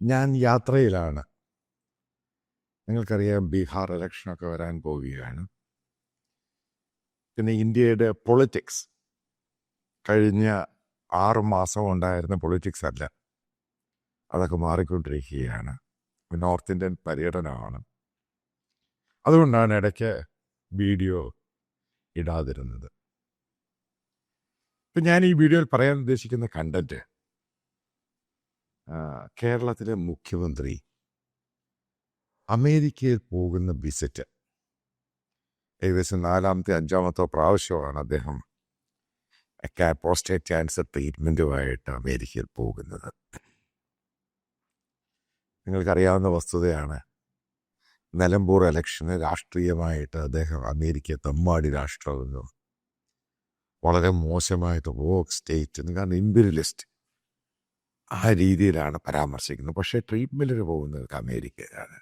ഞാൻ യാത്രയിലാണ്. നിങ്ങൾക്കറിയാം ബീഹാർ ഇലക്ഷനൊക്കെ വരാൻ പോവുകയാണ്. പിന്നെ ഇന്ത്യയുടെ പൊളിറ്റിക്സ്. കഴിഞ്ഞ ആറ് മാസം ഉണ്ടായിരുന്ന പൊളിറ്റിക്സ് അല്ല. അതൊക്കെ മാറിക്കൊണ്ടിരിക്കുകയാണ്. നോർത്ത് ഇന്ത്യൻ പര്യടനമാണ്. അതുകൊണ്ടാണ് ഇടയ്ക്ക് വീഡിയോ ഇടാതിരുന്നത്. ഇപ്പം ഞാൻ ഈ വീഡിയോയിൽ പറയാൻ ഉദ്ദേശിക്കുന്ന കണ്ടന്റ് കേരളത്തിലെ മുഖ്യമന്ത്രി അമേരിക്കയിൽ പോകുന്ന വിസിറ്റ്. ഏകദേശം നാലാമത്തെ അഞ്ചാമത്തെ പ്രാവശ്യമാണ് അദ്ദേഹം പോസ്റ്റേറ്റ് ക്യാൻസർ ട്രീറ്റ്മെന്റുമായിട്ട് അമേരിക്കയിൽ പോകുന്നത്. നിങ്ങൾക്കറിയാവുന്ന വസ്തുതയാണ് നിലമ്പൂർ ഇലക്ഷന് രാഷ്ട്രീയമായിട്ട് അദ്ദേഹം അമേരിക്ക തമ്മാടി രാഷ്ട്രമെന്നും വളരെ മോശമായിട്ട് വോക്ക് സ്റ്റേറ്റ് കാരണം ഇമ്പീരിയലിസ്റ്റ്. ആ രീതിയിലാണ് പരാമർശിക്കുന്നത്. പക്ഷേ ട്രീറ്റ്മെന്റിന് പോകുന്നത് അമേരിക്കയിലാണ്.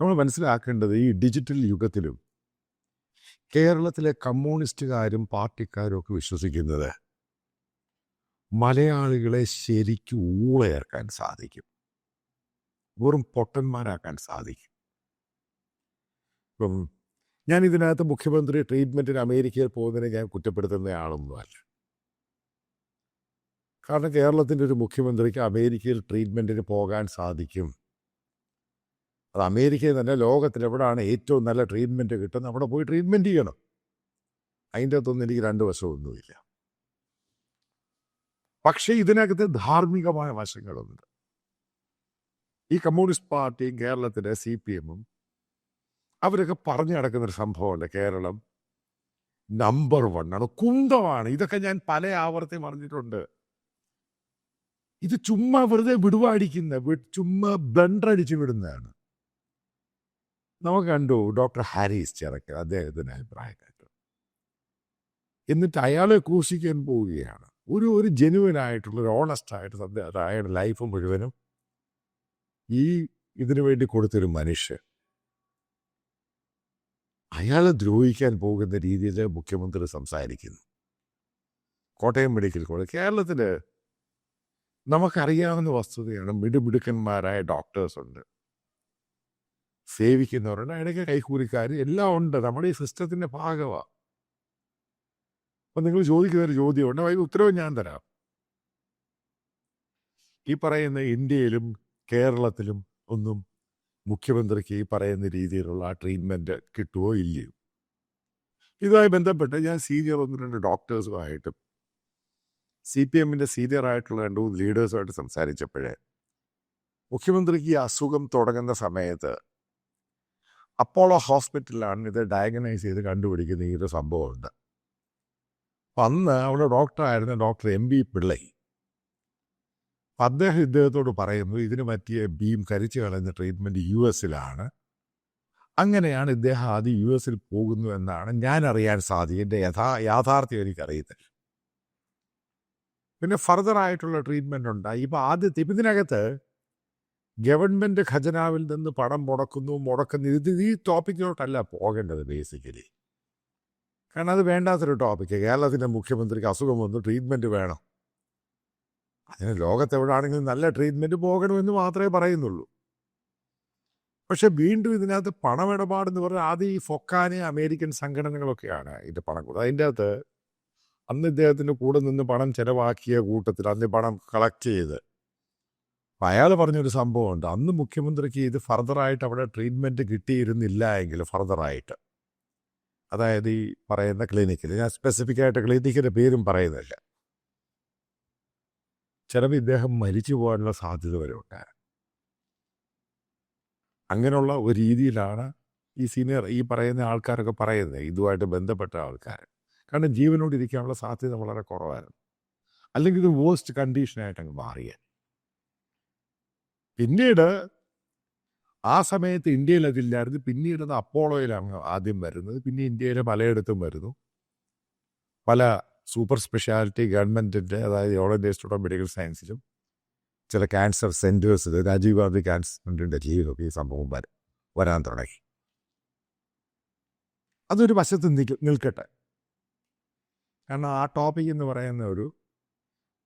നമ്മൾ മനസ്സിലാക്കേണ്ടത് ഈ ഡിജിറ്റൽ യുഗത്തിലും കേരളത്തിലെ കമ്മ്യൂണിസ്റ്റുകാരും പാർട്ടിക്കാരും ഒക്കെ വിശ്വസിക്കുന്നത് മലയാളികളെ ശരിക്കും ഊളയേർക്കാൻ സാധിക്കും. വെറും പൊട്ടന്മാരാക്കാൻ സാധിക്കും. ഇപ്പം ഞാൻ ഇതിനകത്ത് മുഖ്യമന്ത്രി ട്രീറ്റ്മെന്റിന് അമേരിക്കയിൽ പോകുന്നതിനെ ഞാൻ കുറ്റപ്പെടുത്തുന്ന ആളൊന്നുമല്ല കാരണം കേരളത്തിന്റെ ഒരു മുഖ്യമന്ത്രിക്ക് അമേരിക്കയിൽ ട്രീറ്റ്മെന്റിന് പോകാൻ സാധിക്കും. അത് അമേരിക്കയിൽ തന്നെ എവിടെയാണ് ഏറ്റവും നല്ല ട്രീറ്റ്മെന്റ് കിട്ടുന്നത്? അവിടെ പോയി ട്രീറ്റ്മെന്റ് ചെയ്യണം. അതിന്റെ അകത്തൊന്നും എനിക്ക് രണ്ട് വശമൊന്നുമില്ല. പക്ഷേ ഇതിനകത്ത് ധാർമ്മികമായ വശങ്ങളുണ്ട്. ഈ കമ്മ്യൂണിസ്റ്റ് പാർട്ടിയും കേരളത്തിലെ സി പി എമ്മും അവരൊക്കെ പറഞ്ഞു നടക്കുന്നൊരു സംഭവമല്ല? കേരളം നമ്പർ വൺ ആണ്. കുന്തമാണ്. ഇതൊക്കെ ഞാൻ പല ആവർത്തി പറഞ്ഞിട്ടുണ്ട്. ഇത് ചുമ്മാ വെറുതെ വിടുവാടിക്കുന്ന ചുമ്മാ ബ്ലണ്ടർ വിടുന്നതാണ്. നമുക്ക് കണ്ടു ഡോക്ടർ ഹാരിസ് ചിറക്കൽ അദ്ദേഹത്തിന് അഭിപ്രായക്കാർ എന്നിട്ട് അയാളെ ക്രൂശിക്കാൻ പോവുകയാണ്. ഒരു ഒരു ജെനുവൻ ആയിട്ടുള്ള ഒരു ഓണസ്റ്റ് ആയിട്ട് സത്യം അയാളുടെ ലൈഫ് മുഴുവനും ഈ ഇതിനു വേണ്ടി കൊടുത്തൊരു മനുഷ്യൻ. അയാളെ ദ്രോഹിക്കാൻ പോകുന്ന രീതിയിൽ മുഖ്യമന്ത്രി സംസാരിക്കുന്നു. കോട്ടയം മെഡിക്കൽ കോളേജ് കേരളത്തിൽ നമുക്കറിയാവുന്ന വസ്തുതയാണ് മിടുമിടുക്കന്മാരായ ഡോക്ടേഴ്സ് ഉണ്ട്. സേവിക്കുന്നവരുണ്ട് ഇടയ്ക്ക് കൈക്കൂലിക്കാർ എല്ലാം ഉണ്ട്. നമ്മുടെ ഈ സിസ്റ്റത്തിന്റെ ഭാഗമാണ് അപ്പം നിങ്ങൾ ചോദിക്കുന്ന ഒരു ചോദ്യമുണ്ട്. അതിന് ഉത്തരവ് ഞാൻ തരാം. ഈ പറയുന്ന ഇന്ത്യയിലും കേരളത്തിലും ഒന്നും മുഖ്യമന്ത്രിക്ക് ഈ പറയുന്ന രീതിയിലുള്ള ട്രീറ്റ്മെന്റ് കിട്ടുമോ ഇല്ലയോ? ഇതുമായി ബന്ധപ്പെട്ട് ഞാൻ സീനിയർ ഒന്ന് രണ്ട് ഡോക്ടേഴ്സുമായിട്ടും സി പി എമ്മിന്റെ സീനിയർ ആയിട്ടുള്ള രണ്ട് മൂന്ന് ലീഡേഴ്സുമായിട്ട് സംസാരിച്ചപ്പോഴേ മുഖ്യമന്ത്രിക്ക് ഈ അസുഖം തുടങ്ങുന്ന സമയത്ത് അപ്പോളോ ഹോസ്പിറ്റലിലാണ് ഇത് ഡയഗ്നൈസ് ചെയ്ത് കണ്ടുപിടിക്കുന്ന ഈ ഒരു സംഭവമുണ്ട്. അന്ന് അവിടെ ഡോക്ടറായിരുന്ന ഡോക്ടർ എം ബി പിള്ളൈ അദ്ദേഹം ഇദ്ദേഹത്തോട് പറയുന്നു ഇതിന് പറ്റിയ ബീം കരിച്ചു കളയുന്ന ട്രീറ്റ്മെന്റ് യു എസിലാണ്. അങ്ങനെയാണ് ഇദ്ദേഹം ആദ്യം യു എസിൽ പോകുന്നു എന്നാണ് ഞാൻ അറിയാൻ സാധിക്കും. എന്റെ യഥാ യാഥാർത്ഥ്യം എനിക്കറിയത്തില്ല. പിന്നെ ഫർദർ ആയിട്ടുള്ള ട്രീറ്റ്മെന്റ് ഉണ്ടായി ഇപ്പോൾ ആദ്യത്തെ ഇപ്പം ഇതിനകത്ത് ഗവൺമെന്റ് ഖജനാവിൽ നിന്ന് പണം മുടക്കുന്നു മുടക്കുന്നു. ഇത് ഈ ടോപ്പിക്കിലോട്ടല്ല പോകേണ്ടത് ബേസിക്കലി. കാരണം അത് വേണ്ടാത്തൊരു ടോപ്പിക്ക് കേരളത്തിന്റെ മുഖ്യമന്ത്രിക്ക് അസുഖം വന്നു ട്രീറ്റ്മെന്റ് വേണം. അതിന് ലോകത്തെവിടാണെങ്കിലും നല്ല ട്രീറ്റ്മെന്റ് പോകണമെന്ന് മാത്രമേ പറയുന്നുള്ളൂ. പക്ഷെ വീണ്ടും ഇതിനകത്ത് പണമിടപാടെന്ന് പറഞ്ഞാൽ ആദ്യം ഈ ഫൊക്കാനെ അമേരിക്കൻ സംഘടനകളൊക്കെയാണ് ഇതിന്റെ പണം കൊടുത്തത് അതിന്റെ അകത്ത് അന്ന് ഇദ്ദേഹത്തിന്റെ കൂടെ നിന്ന് പണം ചിലവാക്കിയ കൂട്ടത്തിൽ അന്ന് പണം കളക്ട് ചെയ്ത്. അപ്പം അയാൾ പറഞ്ഞൊരു സംഭവമുണ്ട്. അന്ന് മുഖ്യമന്ത്രിക്ക് ഇത് ഫർദറായിട്ട് അവിടെ ട്രീറ്റ്മെന്റ് കിട്ടിയിരുന്നില്ല എങ്കിൽ ഫർദറായിട്ട് അതായത് ഈ പറയുന്ന ക്ലിനിക്കിൽ ഞാൻ സ്പെസിഫിക് ആയിട്ട് ക്ലിനിക്കിന്റെ പേരും പറയുന്നില്ല. ചിലപ്പോൾ ഇദ്ദേഹം മരിച്ചു പോകാനുള്ള സാധ്യത വരെ ഉണ്ടായിരുന്നു. അങ്ങനെയുള്ള ഒരു രീതിയിലാണ് ഈ സീനിയർ ഈ പറയുന്ന ആൾക്കാരൊക്കെ പറയുന്നത്. ഇതുമായിട്ട് ബന്ധപ്പെട്ട ആൾക്കാർ കാരണം ജീവനോട് ഇരിക്കാനുള്ള സാധ്യത വളരെ കുറവായിരുന്നു. അല്ലെങ്കിൽ ഇത് വേസ്റ്റ് കണ്ടീഷനായിട്ട് അങ്ങ് മാറിയ. പിന്നീട് ആ സമയത്ത് ഇന്ത്യയിൽ അതില്ലായിരുന്നു പിന്നീട് അപ്പോളോയിലാണ് ആദ്യം വരുന്നത്. പിന്നെ ഇന്ത്യയിലെ പലയിടത്തും വരുന്നു. പല സൂപ്പർ സ്പെഷ്യാലിറ്റി ഗവൺമെന്റിന്റെ അതായത് All India Institute of Medical സയൻസിലും ചില ക്യാൻസർ സെന്റേഴ്സിൽ രാജീവ് ഗാന്ധി ക്യാൻസർ സെന്ററിന്റെ ജീവിതമൊക്കെ ഈ സംഭവം വരെ വരാൻ തുടങ്ങി. അതൊരു വശത്ത് നിൽക്കട്ടെ. കാരണം ആ ടോപ്പിക് എന്ന് പറയുന്ന ഒരു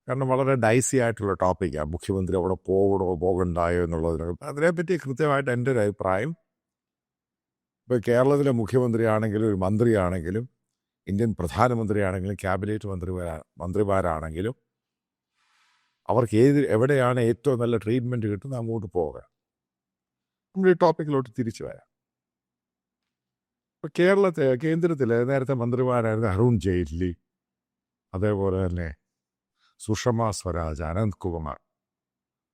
കാരണം വളരെ ഡൈസി ആയിട്ടുള്ള ടോപ്പിക്കാണ് മുഖ്യമന്ത്രി അവിടെ പോകണോ പോകണ്ടായോ എന്നുള്ളതിനെ അതിനെപ്പറ്റി കൃത്യമായിട്ട് എന്റെ ഒരു അഭിപ്രായം ഇപ്പോൾ കേരളത്തിലെ മുഖ്യമന്ത്രിയാണെങ്കിലും ഒരു മന്ത്രിയാണെങ്കിലും ഇന്ത്യൻ പ്രധാനമന്ത്രിയാണെങ്കിലും ക്യാബിനറ്റ് മന്ത്രിമാരാ മന്ത്രിമാരാണെങ്കിലും അവർക്ക് ഏത് എവിടെയാണ് ഏറ്റവും നല്ല ട്രീറ്റ്മെന്റ് കിട്ടുന്നത് അങ്ങോട്ട് പോവുക. നമ്മൾ ഈ ടോപ്പിക്കിലോട്ട് തിരിച്ചു വരാം. ഇപ്പോൾ കേരളത്തെ കേന്ദ്രത്തിലെ നേരത്തെ മന്ത്രിമാരായിരുന്ന അരുൺ ജെയ്റ്റ്ലി അതേപോലെ തന്നെ സുഷമ സ്വരാജ് അനന്ത് കുമാർ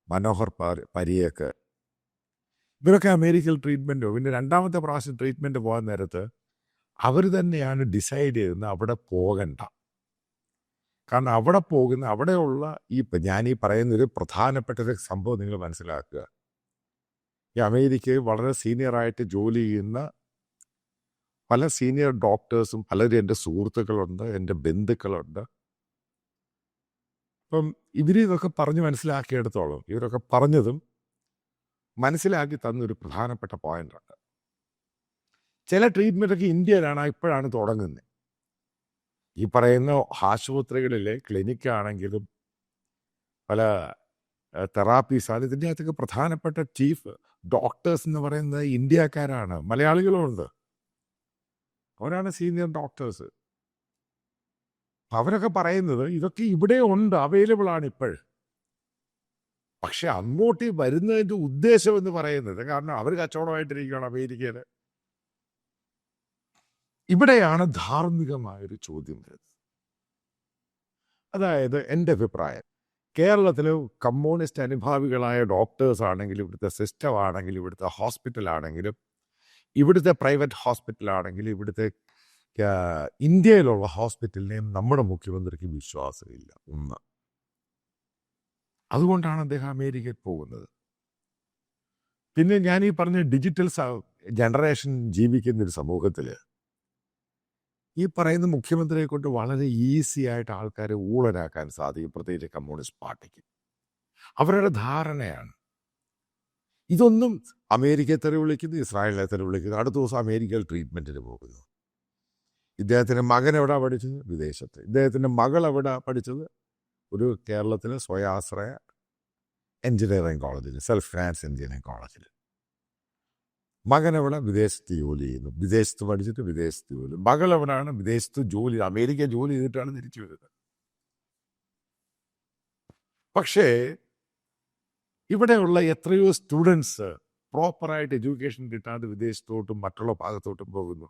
മനോഹർ പരിയേക്ക് ഇവരൊക്കെ അമേരിക്കയിൽ ട്രീറ്റ്മെന്റോ പിന്നെ രണ്ടാമത്തെ പ്രാവശ്യം ട്രീറ്റ്മെന്റ് പോകാൻ നേരത്ത് അവർ തന്നെയാണ് ഡിസൈഡ് ചെയ്യുന്നത് അവിടെ പോകണ്ട. കാരണം അവിടെ പോകുന്ന അവിടെയുള്ള ഈ ഞാൻ ഈ പറയുന്നൊരു പ്രധാനപ്പെട്ട ഒരു സംഭവം നിങ്ങൾ മനസ്സിലാക്കുക. ഈ അമേരിക്കയിൽ വളരെ സീനിയറായിട്ട് ജോലി ചെയ്യുന്ന പല സീനിയർ ഡോക്ടേഴ്സും പലരും എന്റെ സുഹൃത്തുക്കളുണ്ട് എന്റെ ബന്ധുക്കളുണ്ട്. അപ്പം ഇവർ ഇതൊക്കെ പറഞ്ഞ് മനസ്സിലാക്കിയെടുത്തോളം ഇവരൊക്കെ പറഞ്ഞതും മനസ്സിലാക്കി തന്നൊരു പ്രധാനപ്പെട്ട പോയിന്റുണ്ട്. ചില ട്രീറ്റ്മെന്റൊക്കെ ഇന്ത്യയിലാണ് ഇപ്പോഴാണ് തുടങ്ങുന്നത് ഈ പറയുന്ന ആശുപത്രികളിലെ ക്ലിനിക്കാണെങ്കിലും പല തെറാപ്പീസ് അത് ഇതിന്റെ അകത്തൊക്കെ പ്രധാനപ്പെട്ട ചീഫ് ഡോക്ടേഴ്സ് എന്ന് പറയുന്നത് ഇന്ത്യക്കാരാണ് മലയാളികളുമുണ്ട് അവരാണ് സീനിയർ ഡോക്ടേഴ്സ്. അവരൊക്കെ പറയുന്നത് ഇതൊക്കെ ഇവിടെ ഉണ്ട് അവൈലബിൾ ആണ് ഇപ്പോൾ. പക്ഷെ അങ്ങോട്ട് വരുന്നതിന്റെ ഉദ്ദേശം എന്ന് പറയുന്നത് കാരണം അവർ കച്ചവടമായിട്ടിരിക്കുകയാണ് അമേരിക്കയിൽ ഇവിടെയാണ് ധാർമ്മികമായൊരു ചോദ്യം വരുന്നത്. അതായത് എന്റെ അഭിപ്രായം. കേരളത്തിൽ കമ്മ്യൂണിസ്റ്റ് അനുഭാവികളായ ഡോക്ടേഴ്സ് ആണെങ്കിലും ഇവിടുത്തെ സിസ്റ്റം ആണെങ്കിലും ഇവിടുത്തെ ഹോസ്പിറ്റൽ ആണെങ്കിലും ഇവിടുത്തെ പ്രൈവറ്റ് ഹോസ്പിറ്റലാണെങ്കിൽ ഇവിടുത്തെ ഇന്ത്യയിലുള്ള ഹോസ്പിറ്റലിനെയും നമ്മുടെ മുഖ്യമന്ത്രിക്ക് വിശ്വാസമില്ല. ഒന്ന്. അതുകൊണ്ടാണ് അദ്ദേഹം അമേരിക്കയിൽ പോകുന്നത്. പിന്നെ ഞാൻ ഈ പറഞ്ഞ ഡിജിറ്റൽ ജനറേഷൻ ജീവിക്കുന്ന ഒരു സമൂഹത്തിൽ ഈ പറയുന്ന മുഖ്യമന്ത്രിയെ കൊണ്ട് വളരെ ഈസി ആയിട്ട് ആൾക്കാരെ ഊളരാക്കാൻ സാധിക്കും. പ്രത്യേകിച്ച് കമ്മ്യൂണിസ്റ്റ് പാർട്ടിക്ക്. അവരുടെ ധാരണയാണ് ഇതൊന്നും അമേരിക്കയെ തെറി വിളിക്കുന്നു ഇസ്രായേലിനെ തെറി വിളിക്കുന്നു. അടുത്ത ദിവസം അമേരിക്കയിൽ ട്രീറ്റ്മെന്റിന് പോകുന്നു. ഇദ്ദേഹത്തിന്റെ മകൻ എവിടെ പഠിച്ചത്? വിദേശത്ത്. ഇദ്ദേഹത്തിന്റെ മകൾ എവിടെ പഠിച്ചത്? ഒരു കേരളത്തിലെ സ്വയാശ്രയ എഞ്ചിനീയറിംഗ് കോളേജിൽ സെൽഫ് ഫിനാൻസ് എഞ്ചിനീയറിംഗ് കോളേജിൽ മകൻ എവിടെ? വിദേശത്ത് ജോലി ചെയ്യുന്നു. വിദേശത്ത് പഠിച്ചിട്ട് വിദേശത്ത് ജോലി. മകൾ എവിടെയാണ് വിദേശത്ത് ജോലി. അമേരിക്ക ജോലി ചെയ്തിട്ടാണ് തിരിച്ചു വരുന്നത്. പക്ഷേ ഇവിടെയുള്ള എത്രയോ സ്റ്റുഡൻസ് പ്രോപ്പറായിട്ട് എഡ്യൂക്കേഷൻ കിട്ടാതെ വിദേശത്തോട്ടും മറ്റുള്ള ഭാഗത്തോട്ടും പോകുന്നു.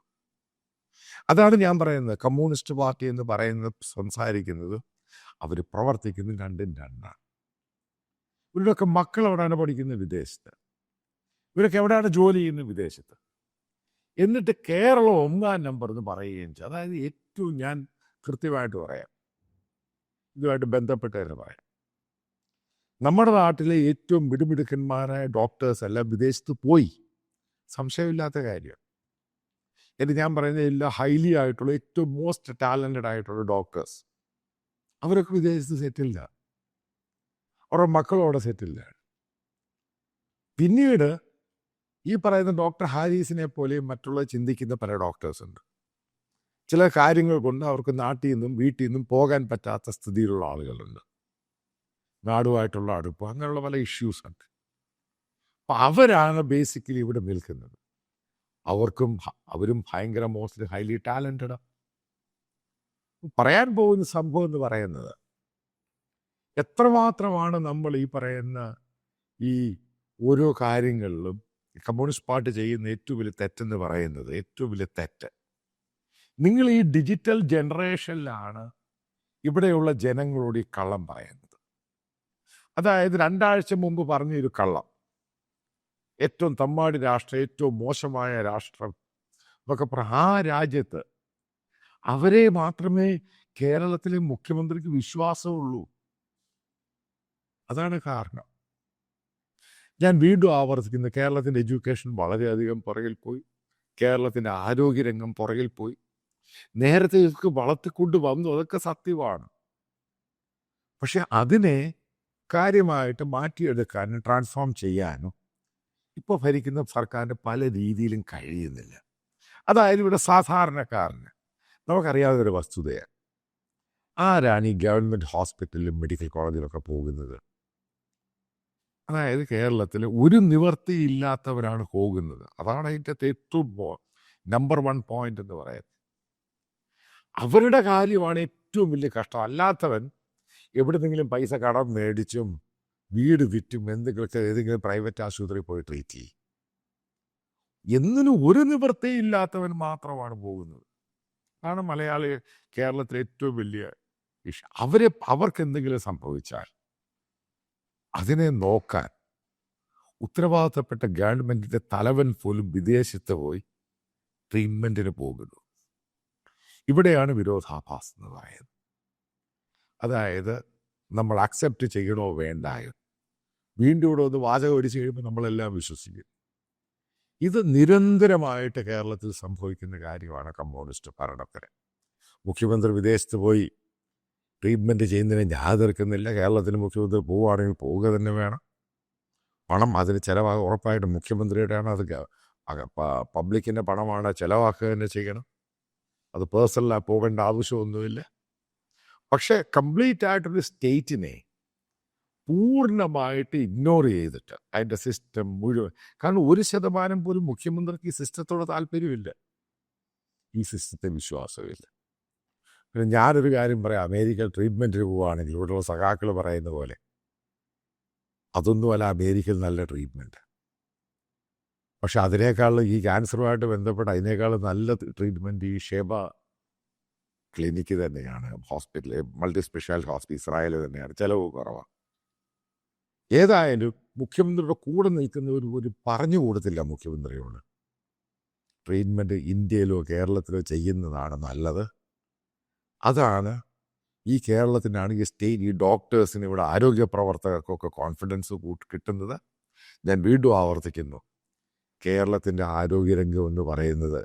അതാണ് ഞാൻ പറയുന്നത്. കമ്മ്യൂണിസ്റ്റ് പാർട്ടി എന്ന് പറയുന്നത് സംസാരിക്കുന്നത് അവർ പ്രവർത്തിക്കുന്നത് രണ്ടും രണ്ടാണ്. ഇവരുടെയൊക്കെ മക്കൾ എവിടെയാണ് പഠിക്കുന്നത്? വിദേശത്ത്. ഇവരൊക്കെ എവിടെയാണ് ജോലി ചെയ്യുന്നത്? വിദേശത്ത്. എന്നിട്ട് കേരളം ഒന്നാം നമ്പർ എന്ന് പറയുകയും ചെയ്യും. അതായത് ഏറ്റവും ഞാൻ കൃത്യമായിട്ട് പറയാം. ഇതുമായിട്ട് ബന്ധപ്പെട്ട് തന്നെ പറയാം. നമ്മുടെ നാട്ടിലെ ഏറ്റവും മിടുമിടുക്കന്മാരായ ഡോക്ടേഴ്സ് എല്ലാം വിദേശത്ത് പോയി. സംശയമില്ലാത്ത കാര്യം. എന്നിട്ട് ഞാൻ പറയുന്ന എല്ലാ ഹൈലി ആയിട്ടുള്ള ഏറ്റവും മോസ്റ്റ് ടാലന്റഡ് ആയിട്ടുള്ള ഡോക്ടേഴ്സ് അവരൊക്കെ വിദേശത്ത് സെറ്റില്ല അവരുടെ മക്കളോടെ സെറ്റില്ല പിന്നീട് ഈ പറയുന്ന ഡോക്ടർ ഹാരീസിനെ പോലെയും മറ്റുള്ള ചിന്തിക്കുന്ന പല ഡോക്ടേഴ്സ് ഉണ്ട്. ചില കാര്യങ്ങൾ കൊണ്ട് അവർക്ക് നാട്ടിൽ നിന്നും വീട്ടിൽ നിന്നും പോകാൻ പറ്റാത്ത സ്ഥിതിയിലുള്ള ആളുകളുണ്ട്. നാടുമായിട്ടുള്ള അടുപ്പ് അങ്ങനെയുള്ള പല ഇഷ്യൂസ് ഉണ്ട്. അപ്പം അവരാണ് ബേസിക്കലി ഇവിടെ നിൽക്കുന്നത്. അവർക്കും അവരും ഭയങ്കര മോസ്റ്റ് ഹൈലി ടാലന്റഡാ പറയാൻ പോകുന്ന സംഭവം എന്ന് പറയുന്നത് എത്രമാത്രമാണ് നമ്മൾ ഈ പറയുന്ന ഈ ഓരോ കാര്യങ്ങളിലും കമ്മ്യൂണിസ്റ്റ് പാർട്ടി ചെയ്യുന്ന ഏറ്റവും വലിയ തെറ്റെന്ന് പറയുന്നത് ഏറ്റവും വലിയ തെറ്റ്. നിങ്ങൾ ഈ ഡിജിറ്റൽ ജനറേഷനിലാണ് ഇവിടെയുള്ള ജനങ്ങളോട് ഈ കള്ളം പറയുന്നത്. അതായത് രണ്ടാഴ്ച മുമ്പ് പറഞ്ഞൊരു കള്ളം. ഏറ്റവും തമ്മാടി രാഷ്ട്രം ഏറ്റവും മോശമായ രാഷ്ട്രം എന്നൊക്കെ ആ രാജ്യത്ത് അവരെ മാത്രമേ കേരളത്തിലെ മുഖ്യമന്ത്രിക്ക് വിശ്വാസമുള്ളൂ. അതാണ് കാരണം. ഞാൻ വീണ്ടും ആവർത്തിക്കുന്നു. കേരളത്തിന്റെ എഡ്യൂക്കേഷൻ വളരെയധികം പുറകിൽ പോയി. കേരളത്തിന്റെ ആരോഗ്യരംഗം പുറകിൽ പോയി. നേരത്തെ ഇതൊക്കെ വളർത്തിക്കൊണ്ട് വന്നു. അതൊക്കെ സത്യമാണ്. പക്ഷെ അതിനെ കാര്യമായിട്ട് മാറ്റിയെടുക്കാനും ട്രാൻസ്ഫോം ചെയ്യാനും ഇപ്പോൾ ഭരിക്കുന്ന സർക്കാരിന് പല രീതിയിലും കഴിയുന്നില്ല. അതായത് ഇവിടെ സാധാരണക്കാരന് നമുക്കറിയാവുന്ന ഒരു വസ്തുതയാണ് ആരാണ് ഈ ഗവൺമെന്റ് ഹോസ്പിറ്റലിലും മെഡിക്കൽ കോളേജിലൊക്കെ പോകുന്നത്? അതായത് കേരളത്തിൽ ഒരു നിവർത്തിയില്ലാത്തവരാണ് പോകുന്നത്. അതാണ് അതിന്റെ ഏറ്റവും നമ്പർ വൺ പോയിന്റ് എന്ന് പറയുന്നത്. അവരുടെ കാര്യമാണ് ഏറ്റവും വലിയ കഷ്ടം. അല്ലാത്തവൻ എവിടുന്നെങ്കിലും പൈസ കടം മേടിച്ചും വീട് വിറ്റും എന്തെങ്കിലുമൊക്കെ ഏതെങ്കിലും പ്രൈവറ്റ് ആശുപത്രി പോയി ട്രീറ്റ് ചെയ്യും. എന്നിനും ഒരു നിവൃത്തിയില്ലാത്തവൻ മാത്രമാണ് പോകുന്നത്. ആണ് മലയാളി കേരളത്തിലെ ഏറ്റവും വലിയ ഇഷ്യൂ അവരെ അവർക്ക് എന്തെങ്കിലും സംഭവിച്ചാൽ അതിനെ നോക്കാൻ ഉത്തരവാദിത്തപ്പെട്ട ഗവൺമെന്റിന്റെ തലവൻ പോലും വിദേശത്ത് പോയി ട്രീറ്റ്മെന്റിന് പോകുന്നു. ഇവിടെയാണ് വിരോധാഭാസം എന്ന് പറയുന്നത്. അതായത് നമ്മൾ അക്സെപ്റ്റ് ചെയ്യണോ വേണ്ടായോ വീണ്ടും ഇവിടെ ഒന്ന് വാചകം ഒരു കഴിയുമ്പോൾ നമ്മളെല്ലാം വിശ്വസിക്കും. ഇത് നിരന്തരമായിട്ട് കേരളത്തിൽ സംഭവിക്കുന്ന കാര്യമാണ് കമ്മ്യൂണിസ്റ്റ് ഭരണത്തിന്. മുഖ്യമന്ത്രി വിദേശത്ത് പോയി ട്രീറ്റ്മെന്റ് ചെയ്യുന്നതിന് ഞാൻ എതിർക്കുന്നില്ല. കേരളത്തിൽ മുഖ്യമന്ത്രി പോവുകയാണെങ്കിൽ പോവുക തന്നെ വേണം. പണം അതിന് ചിലവാകും. ഉറപ്പായിട്ടും മുഖ്യമന്ത്രിയുടെയാണ് അത് പബ്ലിക്കിന്റെ പണമാണ് ചിലവാക്കുക തന്നെ ചെയ്യണം. അത് പേഴ്സണലായി പോകേണ്ട ആവശ്യമൊന്നുമില്ല. പക്ഷേ കംപ്ലീറ്റ് ആയിട്ടൊരു സ്റ്റേറ്റിനെ പൂർണമായിട്ട് ഇഗ്നോർ ചെയ്തിട്ട് അതിന്റെ സിസ്റ്റം മുഴുവൻ. കാരണം ഒരു ശതമാനം പോലും മുഖ്യമന്ത്രിക്ക് ഈ സിസ്റ്റത്തോട് താല്പര്യമില്ല. ഈ സിസ്റ്റത്തെ വിശ്വാസമില്ല. പിന്നെ ഞാനൊരു കാര്യം പറയാം. അമേരിക്കൻ ട്രീറ്റ്മെന്റിന് പോവുകയാണെങ്കിൽ ഇവിടെയുള്ള സഖാക്കൾ പറയുന്ന പോലെ അതൊന്നുമല്ല അമേരിക്കയിൽ നല്ല ട്രീറ്റ്മെന്റ് പക്ഷെ അതിനേക്കാളും ഈ ക്യാൻസറുമായിട്ട് ബന്ധപ്പെട്ട് അതിനേക്കാളും നല്ല ട്രീറ്റ്മെന്റ് ഈ ഷെബ ക്ലിനിക്ക് തന്നെയാണ്. Hospital multi speciality hospital Israel തന്നെയാണ്. ചിലവ് കുറവാണ് ഏതായാലും മുഖ്യമന്ത്രിയുടെ കൂടെ നിൽക്കുന്ന ഒരു ഒരു പറഞ്ഞു കൊടുത്തില്ല മുഖ്യമന്ത്രിയോട്. ട്രീറ്റ്മെന്റ് ഇന്ത്യയിലോ കേരളത്തിലോ ചെയ്യുന്നതാണ് നല്ലത്. അതാണ് ഈ കേരളത്തിനാണ് ഈ സ്റ്റേറ്റ് ഈ ഡോക്ടേഴ്സിന് ഇവിടെ ആരോഗ്യ പ്രവർത്തകർക്കൊക്കെ കോൺഫിഡൻസ് കൂട്ട് കിട്ടുന്നത്. ഞാൻ വീണ്ടും ആവർത്തിക്കുന്നു. കേരളത്തിന്റെ ആരോഗ്യരംഗം എന്ന് പറയുന്നത്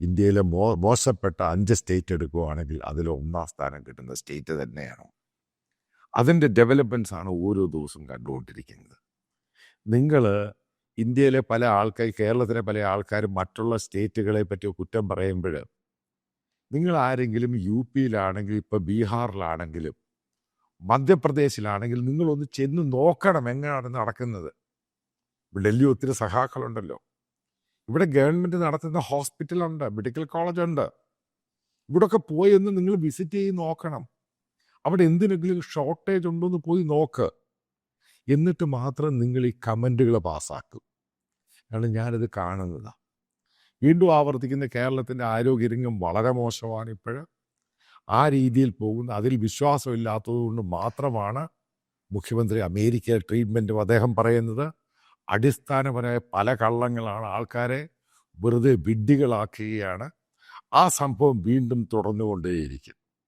ഇന്ത്യയിലെ മോ മോശപ്പെട്ട അഞ്ച് സ്റ്റേറ്റ് എടുക്കുകയാണെങ്കിൽ അതിൽ ഒന്നാം സ്ഥാനം കിട്ടുന്ന സ്റ്റേറ്റ് തന്നെയാണ്. അതിന്റെ ഡെവലപ്മെന്റ്സ് ആണ് ഓരോ ദിവസവും കണ്ടുകൊണ്ടിരിക്കുന്നത്. നിങ്ങൾ ഇന്ത്യയിലെ പല ആൾക്കാർ കേരളത്തിലെ പല ആൾക്കാരും മറ്റുള്ള സ്റ്റേറ്റുകളെ പറ്റി കുറ്റം പറയുമ്പോൾ നിങ്ങൾ ആരെങ്കിലും യു പിയിലാണെങ്കിൽ ഇപ്പോൾ ബീഹാറിലാണെങ്കിലും മധ്യപ്രദേശിലാണെങ്കിലും നിങ്ങളൊന്ന് ചെന്ന് നോക്കണം എങ്ങനെയാണ് നടക്കുന്നത്. ഡൽഹി ഒത്തിരി സഹാക്കളുണ്ടല്ലോ ഇവിടെ ഗവൺമെന്റ് നടത്തുന്ന ഹോസ്പിറ്റലുണ്ട് മെഡിക്കൽ കോളേജ് ഉണ്ട്. ഇവിടൊക്കെ പോയി ഒന്ന് നിങ്ങൾ വിസിറ്റ് ചെയ്ത് നോക്കണം. അവിടെ എന്തിനെങ്കിലും ഷോർട്ടേജ് ഉണ്ടോ എന്ന് പോയി നോക്ക്. എന്നിട്ട് മാത്രം നിങ്ങൾ ഈ കമന്റുകൾ പാസ്സാക്കും. കാരണം ഞാനത് കാണുന്നതാണ് വീണ്ടും ആവർത്തിക്കുന്ന കേരളത്തിന്റെ ആരോഗ്യരംഗം വളരെ മോശമാണ് ഇപ്പോൾ ആ രീതിയിൽ പോകുന്ന അതിൽ വിശ്വാസമില്ലാത്തത് കൊണ്ട് മാത്രമാണ് മുഖ്യമന്ത്രി അമേരിക്ക ട്രീറ്റ്മെന്റും അദ്ദേഹം പറയുന്നത്. അടിസ്ഥാനപരമായ പല കള്ളങ്ങളാണ് ആൾക്കാരെ വെറുതെ വിഡ്ഢികളാക്കുകയാണ്. ആ സംഭവം വീണ്ടും തുടർന്നുകൊണ്ടേയിരിക്കും.